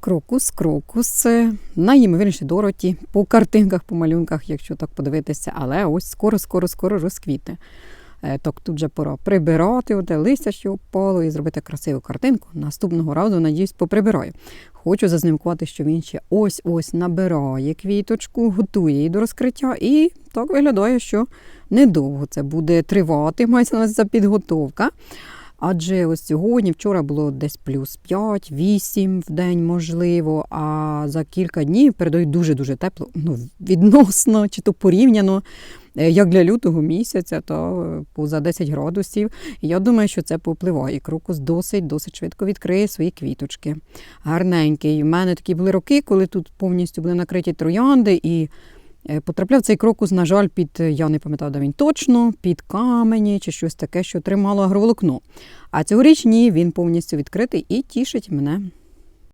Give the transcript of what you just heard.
Крокус, крокус, найімовірніше Дороті, по картинках, по малюнках, якщо так подивитися, але ось скоро, скоро, скоро розквіте. Е, Так тут же пора прибирати оте листя, що впало, і зробити красиву картинку. Наступного разу, надіюсь, поприбираю. Хочу зазнимкувати, що він ще ось-ось набирає квіточку, готує її до розкриття, і так виглядає, що недовго це буде тривати, мається на увазі ця підготовка. Адже ось сьогодні, вчора було десь плюс 5, 8 в день, можливо, а за кілька днів передають дуже-дуже тепло, ну, відносно чи то порівняно, е, як для лютого місяця, то е, поза 10 градусів. Я думаю, що це попливає. Крокус досить, досить швидко відкриє свої квіточки. Гарненький. У мене такі були роки, коли тут повністю були накриті троянди і. Е, Потрапляв цей крокус, на жаль, під, е, я не пам'ятаю, де він точно, під камені чи щось таке, що тримало агроволокно. А цьогоріч ні, він повністю відкритий і тішить мене